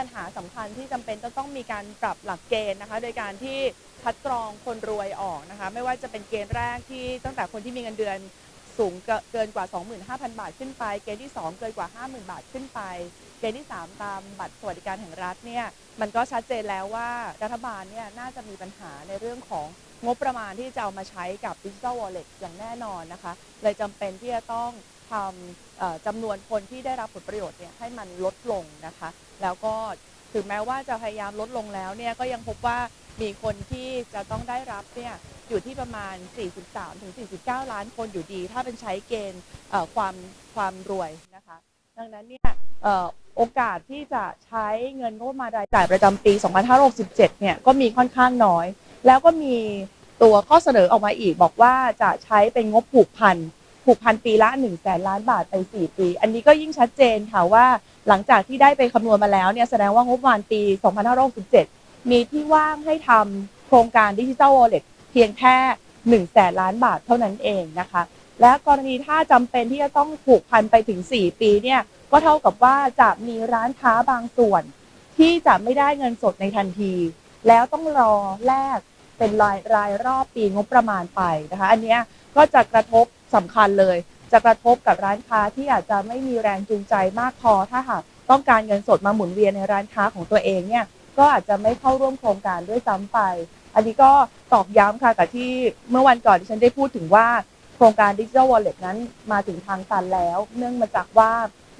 ปัญหาสำคัญที่จำเป็นจะต้องมีการปรับหลักเกณฑ์นะคะ โดยการที่คัดกรองคนรวยออกนะคะ ไม่ว่าจะเป็นเกณฑ์แรกที่ตั้งแต่คนที่มีเงินเดือนสูงเกินกว่า 25,000 บาทขึ้นไป เกณฑ์ที่ 2 เกินกว่า 50,000 บาทขึ้นไป เกณฑ์ที่ 3 ตามบัตรสวัสดิการแห่งรัฐเนี่ย มันก็ชัดเจนแล้วว่ารัฐบาลเนี่ยน่าจะมีปัญหาในเรื่องของงบประมาณที่จะเอามาใช้กับดิจิทัลวอลเล็ตอย่างแน่นอนนะคะ เลยจำเป็นที่จะต้อง ทำจำนวนคนที่ได้รับผลประโยชน์เนี่ยให้มันลดลงนะคะ แล้วก็ถึงแม้ว่าจะพยายามลดลงแล้วเนี่ยก็ยังพบว่ามีคนที่จะต้องได้รับเนี่ยอยู่ที่ประมาณ 43-49 ล้านคนอยู่ดี ถ้าเป็นใช้เกณฑ์ความความรวยนะคะ ดังนั้นเนี่ยโอกาสที่จะใช้เงินงบประมาณรายจ่ายประจำปี 2567 เนี่ยก็มีค่อนข้างน้อย แล้วก็มีตัวข้อเสนอออกมาอีกบอกว่าจะใช้เป็นงบผูกพัน ผูกพันปีละ1นึ่งแสนล้านบาทไป 4 ปี อันนี้ก็ยิ่งชัดเจนค่ะว่าหลังจากที่ได้ไปคำนวณมาแล้วเนี่ยแสดงว่างบประมาณปี 2567 มีที่ว่างให้ทำโครงการดิจิทัลวอลเล็ตเพียงแค่1นึ่งแสนล้านบาทเท่านั้นเองนะคะ และกรณีถ้าจำเป็นที่จะต้องผูกพันไปถึง 4 ปีเนี่ยก็เท่ากับว่าจะมีร้านค้าบางส่วน ที่จะไม่ได้เงินสดในทันที แล้วต้องรอแลกเป็นรายรายรอบปีงบประมาณไปนะคะ อันนี้ก็จะกระทบ สำคัญเลย จะกระทบกับร้านค้าที่อาจจะไม่มีแรงจูงใจมากพอ ถ้าหากต้องการเงินสดมาหมุนเวียนในร้านค้าของตัวเองเนี่ยก็อาจจะไม่เข้าร่วมโครงการด้วยซ้ำไป อันนี้ก็ตอกย้ำค่ะกับที่เมื่อวันก่อนที่ฉันได้พูดถึงว่าโครงการดิจิทัลวอลเล็ตนั้นมาถึงทางตันแล้ว เนื่องมาจากว่า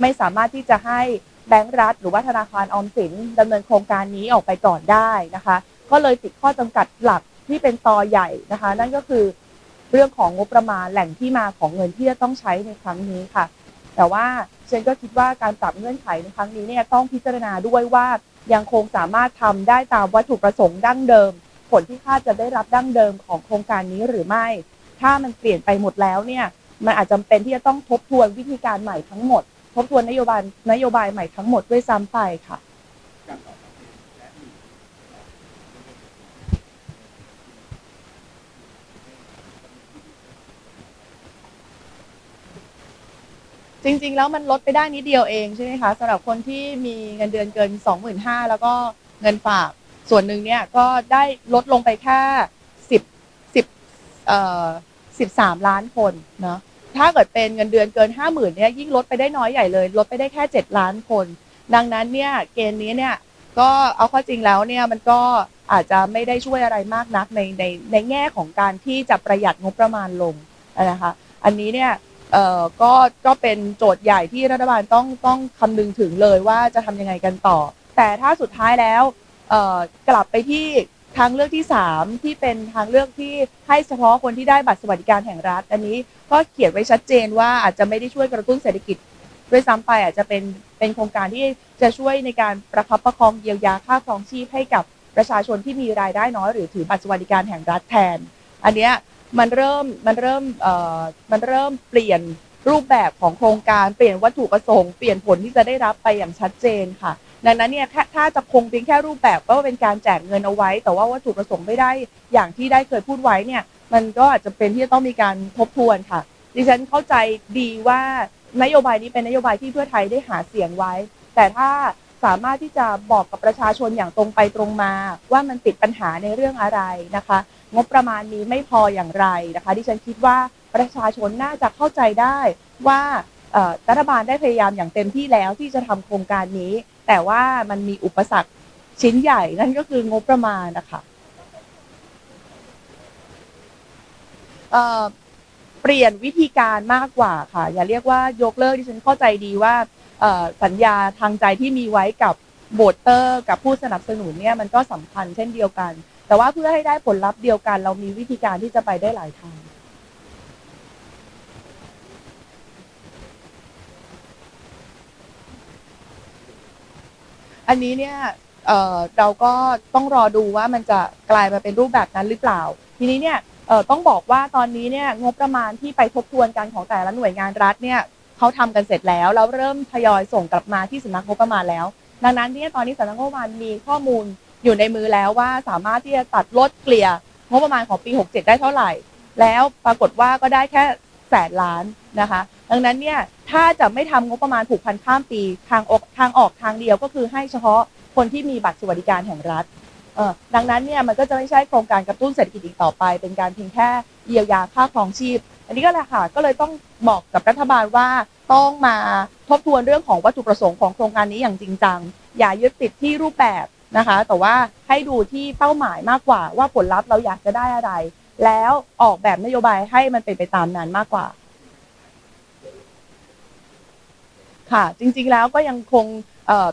ไม่สามารถที่จะให้แบงก์รัฐ หรือว่าธนาคารออมสินดำเนินโครงการนี้ออกไปก่อนได้นะคะ ก็เลยติดข้อจำกัดหลักที่เป็นตอใหญ่นะคะ นั่นก็คือ เรื่องของงบประมาณแหล่งที่มาของเงินที่จะต้องใช้ในครั้งนี้ค่ะ แต่ว่าฉันก็คิดว่าการปรับเงื่อนไขในครั้งนี้เนี่ยต้องพิจารณาด้วยว่ายังคงสามารถทำได้ตามวัตถุประสงค์ดั้งเดิม ผลที่คาดจะได้รับดั้งเดิมของโครงการนี้หรือไม่ ถ้ามันเปลี่ยนไปหมดแล้วเนี่ยมันอาจจำเป็นที่จะต้องทบทวนวิธีการใหม่ทั้งหมด ทบทวนนโยบายนโยบายใหม่ทั้งหมดด้วยซ้ำไปค่ะ การตอบรับและมี จริง ๆ แล้วมันลดไปได้นิดเดียวเองใช่ไหมคะสำหรับคนที่มีเงินเดือนเกิน 25,000แล้วก็เงินฝากส่วนหนึ่งเนี่ยก็ได้ลดลงไปแค่10 10เอ่อ13 ล้านคนเนาะถ้าเกิดเป็นเงินเดือนเกิน 50,000เนี่ยยิ่งลดไปได้น้อยใหญ่เลย ลดไปได้แค่ 7 ล้านคน ดังนั้นเนี่ยเกณฑ์นี้เนี่ยก็เอาข้อจริงแล้วเนี่ยมันก็อาจจะไม่ได้ช่วยอะไรมากนักในในในแง่ของการที่จะประหยัดงบประมาณลงนะคะ อันนี้เนี่ย เอ่อก็ก็เป็นโจทย์ใหญ่ที่รัฐบาลต้องต้องคำนึงถึงเลยว่าจะทำยังไงกันต่อ แต่ถ้าสุดท้ายแล้วเอ่อกลับไปที่ทางเลือกที่ 3 ที่เป็นทางเลือกที่ให้เฉพาะคนที่ได้บัตรสวัสดิการแห่งรัฐ อันนี้ก็เขียนไว้ชัดเจนว่าอาจจะไม่ได้ช่วยกระตุ้นเศรษฐกิจด้วยซ้ำไปอาจจะเป็นเป็นโครงการที่จะช่วยในการประคับประคองเยียวยาค่าครองชีพให้กับประชาชนที่มีรายได้น้อยหรือถือบัตรสวัสดิการแห่งรัฐแทน อันเนี้ย มันเริ่มมันเริ่มเอ่อมันเริ่มเปลี่ยนรูปแบบของโครงการเปลี่ยนวัตถุประสงค์เปลี่ยนผลที่จะได้รับไปอย่างชัดเจนค่ะ ดังนั้นเนี่ยถ้าถ้าจะคงเพียงแค่รูปแบบก็เป็นการแจกเงินเอาไว้ แต่ว่าวัตถุประสงค์ไม่ได้อย่างที่ได้เคยพูดไว้เนี่ยมันก็อาจจะเป็นที่จะต้องมีการทบทวนค่ะ ดิฉันเข้าใจดีว่านโยบายนี้เป็นนโยบายที่เพื่อไทยได้หาเสียงไว้ แต่ถ้าสามารถที่จะบอกกับประชาชนอย่างตรงไปตรงมา ว่ามันติดปัญหาในเรื่องอะไรนะคะ งบประมาณนี้ไม่พออย่างไรนะคะดิฉันคิดว่าประชาชนน่าจะเข้าใจได้ว่ารัฐบาลได้พยายามอย่างเต็มที่แล้วที่จะทำโครงการนี้ แต่ว่ามันมีอุปสรรคชิ้นใหญ่นั่นก็คืองบประมาณนะคะเปลี่ยนวิธีการมากกว่าค่ะ อย่าเรียกว่ายกเลิกดิฉันเข้าใจดีว่าสัญญาทางใจที่มีไว้กับโบเตอร์ กับผู้สนับสนุนเนี่ยมันก็สำคัญเช่นเดียวกัน แต่ว่าเพื่อให้ได้ผลลัพธ์เดียวกัน เรามีวิธีการที่จะไปได้หลายทางอันนี้เนี่ยเเราก็ต้องรอดูว่ามันจะกลายมาเป็นรูปแบบนั้นหรือเปล่า ทีนี้เนี่ยต้องบอกว่าตอนนี้เนี่ยงบประมาณที่ไปทบทวนกันของแต่ละหน่วยงานรัฐเนี่ยเขาทำกันเสร็จแล้วแล้วเริ่มทยอยส่งกลับมาที่สำนักงบประมาณแล้ว ดังนั้นเนี่ยตอนนี้สำนักงบประมาณมีข้อมูล อยู่ในมือแล้วว่าสามารถที่จะตัดลดเกลี่ยงบประมาณของปี 67 ได้เท่าไหร่ แล้วปรากฏว่าก็ได้แค่แสนล้านนะคะ ดังนั้นเนี่ยถ้าจะไม่ทำงบประมาณผูกพันข้ามปีทางออกทางออกทางเดียวก็คือให้เฉพาะคนที่มีบัตรสวัสดิการแห่งรัฐดังนั้นเนี่ยมันก็จะไม่ใช่โครงการกระตุ้นเศรษฐกิจอีกต่อไป เป็นการเพียงแค่เยียวยาค่าครองชีพ อันนี้ก็แหละค่ะก็เลยต้องบอกกับรัฐบาลว่าต้องมาทบทวนเรื่องของวัตถุประสงค์ของโครงการนี้อย่างจริงจังอย่ายึดติดที่รูปแบบ นะคะ แต่ว่าให้ดูที่เป้าหมายมากกว่า ว่าผลลัพธ์เราอยากจะได้อะไร แล้วออกแบบนโยบายให้มันเป็นไปตามนั้นมากกว่า ค่ะ จริงๆแล้วก็ยังคง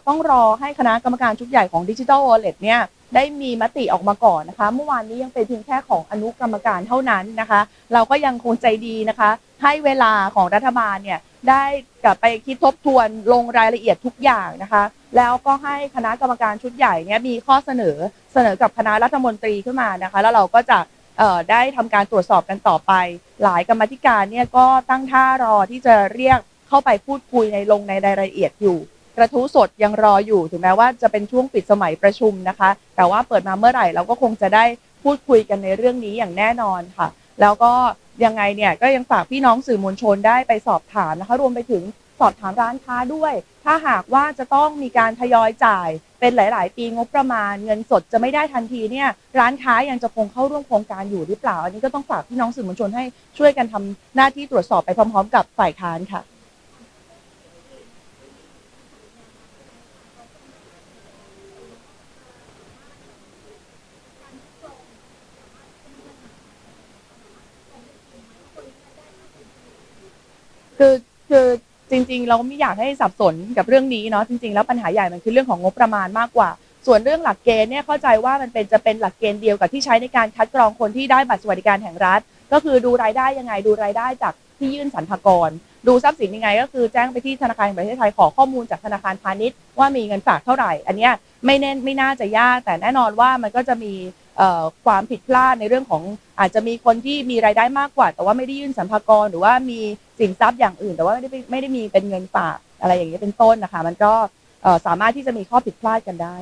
ต้องรอให้คณะกรรมการชุดใหญ่ของดิจิ t a ลวอลเล็ตเนี่ยได้มีมติออกมาก่อนนะคะ เมื่อวานนี้ยังเป็นเพียงแค่ของอนุกรรมการเท่านั้นนะคะ เราก็ยังคงใจดีนะคะ ให้เวลาของรัฐบาลเนี่ยได้กลับไปคิดทบทวนลงรายละเอียดทุกอย่างนะคะ แล้วก็ให้คณะกรรมการชุดใหญ่เนี่ยมีข้อเสนอเสนอกับคณะรัฐมนตรีขึ้นมานะคะ แล้วเราก็จะได้ทำการตรวจสอบกันต่อไป หลายกรรมธิการเนี่ยก็ตั้งท่ารอที่จะเรียกเข้าไปพูดคุยในลงในรายละเอียดอยู่กระทู้สดยังรออยู่ถึงแม้ว่าจะเป็นช่วงปิดสมัยประชุมนะคะ แต่ว่าเปิดมาเมื่อไหร่เราก็คงจะได้พูดคุยกันในเรื่องนี้อย่างแน่นอนค่ะ แล้วก็ ยังไงเนี่ยก็ยังฝากพี่น้องสื่อมวลชนได้ไปสอบถามนะคะ รวมไปถึงสอบถามร้านค้าด้วย ถ้าหากว่าจะต้องมีการทยอยจ่ายเป็นหลาย ๆ ปีงบประมาณ เงินสดจะไม่ได้ทันทีเนี่ยร้านค้ายังจะคงเข้าร่วมโครงการอยู่หรือเปล่า อันนี้ก็ต้องฝากพี่น้องสื่อมวลชนให้ช่วยกันทำหน้าที่ตรวจสอบไปพร้อม ๆ กับฝ่ายค้านค่ะ คือคือจริง ๆ เราไม่อยากให้สับสนกับเรื่องนี้เนาะจริง ๆ แล้วปัญหาใหญ่มันคือเรื่องของงบประมาณมากกว่า ส่วนเรื่องหลักเกณฑ์เนี่ยเข้าใจว่ามันเป็นจะเป็นหลักเกณฑ์เดียวกับที่ใช้ในการคัดกรองคนที่ได้บัตรสวัสดิการแห่งรัฐ ก็คือดูรายได้ยังไงดูรายได้จากที่ยื่นสรรพากร ดูทรัพย์สินยังไง ก็คือแจ้งไปที่ธนาคารแห่งประเทศไทยขอข้อมูลจากธนาคารพาณิชย์ว่ามีเงินฝากเท่าไหร่ อันเนี้ยไม่แน่ไม่น่าจะยากแต่แน่นอนว่ามันก็จะมี ความผิดพลาดในเรื่องของอาจจะมีคนที่มีรายได้มากกว่า แต่ว่าไม่ได้ยื่นสรรพากรหรือว่ามีสินทรัพย์อย่างอื่น แต่ว่าไม่ได้ไม่ได้มีเป็นเงินฝากอะไรอย่างเงี้เป็นต้นนะคะ มันก็สามารถที่จะมีข้อผิดพลาดกันได้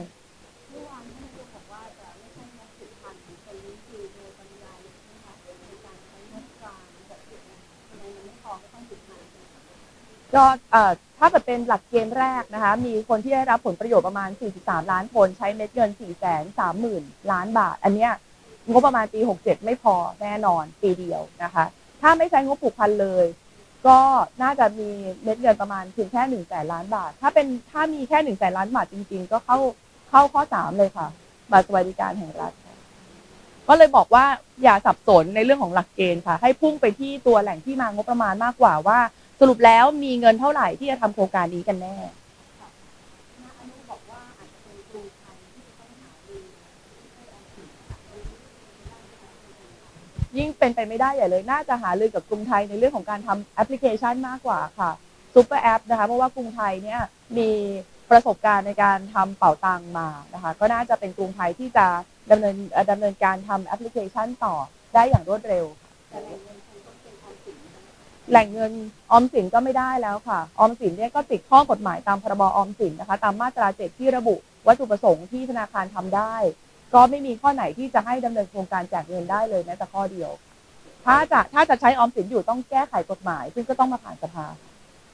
ก็เอ่อ ถ้าเกิดเป็นหลักเกณฑ์แรกนะคะ มีคนที่ได้รับผลประโยชน์ประมาณ 43 ล้านคน ใช้เม็ดเงิน 430,000 ล้านบาท อันเนี้ยงบประมาณปี 67 ไม่พอแน่นอนปีเดียวนะคะ ถ้าไม่ใช้งบผูกพันเลย ก็น่าจะมีเม็ดเงินประมาณเพียงแค่1แสนล้านบาท ถ้าเป็นถ้ามีแค่1แสนล้านบาทจริง ๆ ก็เข้าเข้าข้อ 3 เลยค่ะ บัตรสวัสดิการแห่งรัฐ ก็เลยบอกว่าอย่าสับสนในเรื่องของหลักเกณฑ์ค่ะ ให้พุ่งไปที่ตัวแหล่งที่มางบประมาณมากกว่าว่า สรุปแล้วมีเงินเท่าไหร่ที่จะทำโครงการนี้กันแน่ ยิ่งเป็นไปไม่ได้ใหญ่เลย น่าจะหารือกับกรุงไทยในเรื่องของการทำแอปพลิเคชันมากกว่าค่ะซูเปอร์แอปนะคะเพราะว่ากรุงไทยเนี่ยมีประสบการณ์ในการทำเป่าตังมานะคะ ก็น่าจะเป็นกรุงไทยที่จะดำเนินเอ่อดำเนินการทำแอปพลิเคชันต่อได้อย่างรวดเร็วแหล่งเงิน แหล่งเงินออมสินก็ไม่ได้แล้วค่ะ ออมสินเนี่ยก็ติดข้อกฎหมายตามพรบออมสินนะคะ ตามมาตราเจ็ดที่ระบุวัตถุประสงค์ที่ธนาคารทำได้ ก็ไม่มีข้อไหนที่จะให้ดำเนินโครงการแจกเงินได้เลยแม้แต่ข้อเดียว ถ้าจะถ้าจะใช้ออมสินอยู่ต้องแก้ไขกฎหมาย ซึ่งก็ต้องมาผ่านสภา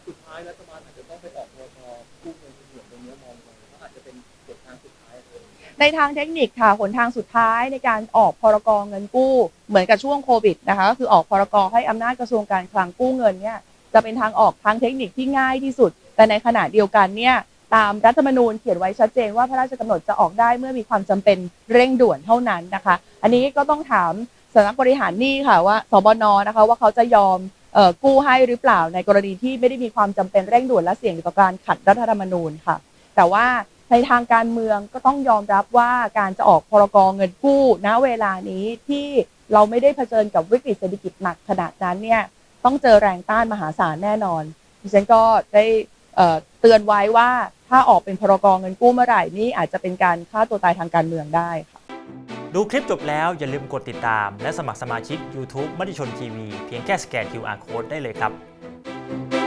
สุดท้ายรัฐบาลอาจจะต้องไปออกพรกกู้เงินส่วนตรงนี้มองไปว่าอาจจะเป็นกฎทางสุด ในทางเทคนิคค่ะหนทางสุดท้ายในการออกพรกเงินกู้ เหมือนกับช่วงโควิดนะคะก็คือออกพรกให้อำนาจกระทรวงการคลังกู้เงินเนี่ยจะเป็นทางออกทางเทคนิคที่ง่ายที่สุด แต่ในขณะเดียวกันเนี่ยตามรัฐธรรมนูญเขียนไว้ชัดเจนว่าพระราชกำหนดจะออกได้เมื่อมีความจำเป็นเร่งด่วนเท่านั้นนะคะ อันนี้ก็ต้องถามสำนักบริหารหนี้ค่ะว่าสบนนะคะว่าเขาจะยอมออกู้ให้หรือเปล่าในกรณีที่ไม่ได้มีความจำเป็นเร่งด่วนและเสี่ยงต่อการขัดรัฐธรรมนูญค่ะ แต่ว่า ในทางการเมืองก็ต้องยอมรับว่าการจะออกพรกเงินกู้ณเวลานี้ที่เราไม่ได้เผชิญกับวิกฤตเศรษฐกิจหนักขนาดนั้นเนี่ยต้องเจอแรงต้านมหาศาลแน่นอนดิฉันก็ได้เตือนไว้ว่าถ้าออกเป็นพรกเงินกู้เมื่อไหร่นี่อาจจะเป็นการฆ่าตัวตายทางการเมืองได้ค่ะดูคลิปจบแล้วอย่าลืมกดติดตาม และสมัครสมาชิก YouTube มติชนทีวีเพียงแค่สแกน QR Code ได้เลยครับ